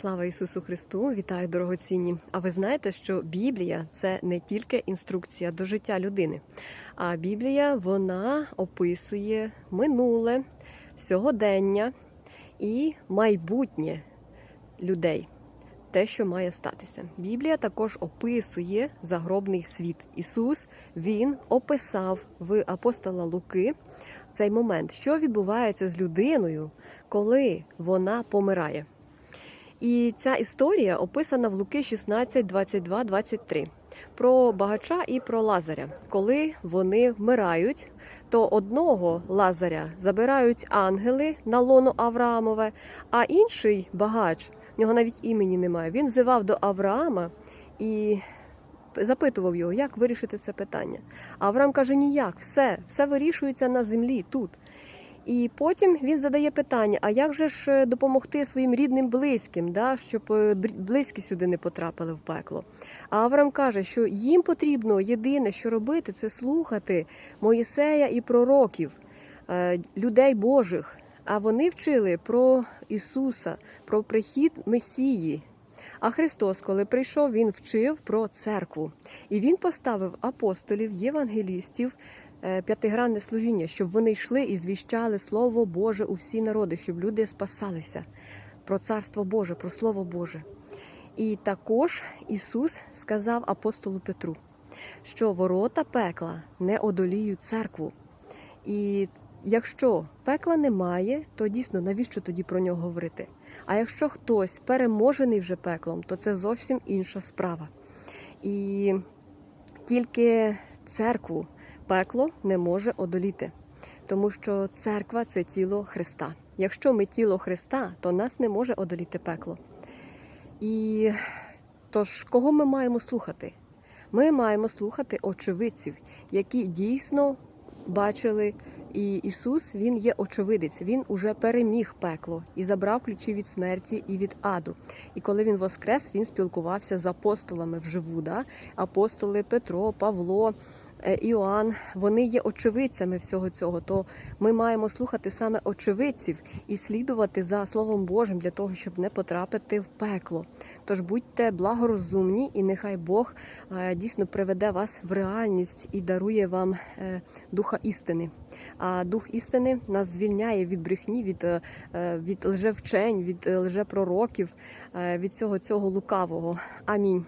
Слава Ісусу Христу! Вітаю дорогоцінні! А ви знаєте, що Біблія це не тільки інструкція до життя людини, а Біблія вона описує минуле, сьогодення і майбутнє людей. Те, що має статися. Біблія також описує загробний світ. Ісус Він описав в апостола Луки цей момент, що відбувається з людиною, коли вона помирає. І ця історія описана в Луки 16, 22, 23 про багача і про Лазаря. Коли вони вмирають, то одного Лазаря забирають ангели на лоно Авраамове, а інший багач, в нього навіть імені немає. Він зивав до Авраама і запитував його, як вирішити це питання. Авраам каже: ніяк, все, все вирішується на землі тут. І потім він задає питання: а як же ж е, допомогти своїм рідним близьким, да, щоб е, близькі сюди не потрапили в пекло? А Авраам каже, що їм потрібно єдине, що робити, це слухати Моїсея і пророків, е, людей Божих. А вони вчили про Ісуса, про прихід Месії. А Христос, коли прийшов, Він вчив про церкву. І Він поставив апостолів, євангелістів, п'ятигранне служіння, щоб вони йшли і звіщали Слово Боже у всі народи, щоб люди спасалися про Царство Боже, про Слово Боже. І також Ісус сказав апостолу Петру, що ворота пекла не одоліють церкву. І якщо пекла немає, то дійсно навіщо тоді про нього говорити? А якщо хтось переможений вже пеклом, то це зовсім інша справа. І тільки церкву пекло не може одоліти, тому що церква це тіло Христа. Якщо ми тіло Христа, то нас не може одоліти пекло. І тож, кого ми маємо слухати? Ми маємо слухати очевидців, які дійсно бачили. І Ісус Він є очевидець, Він уже переміг пекло і забрав ключі від смерті і від аду. І коли він воскрес, він спілкувався з апостолами вживу. Да? Апостоли Петро, Павло, Іоанн, вони є очевидцями всього цього. То ми маємо слухати саме очевидців і слідувати за Словом Божим для того, щоб не потрапити в пекло. Тож будьте благорозумні, і нехай Бог е, дійсно приведе вас в реальність і дарує вам е, духа істини. А дух істини нас звільняє від брехні, від, е, е, від лжевчень, від е, лжепророків, е, від цього цього лукавого. Амінь.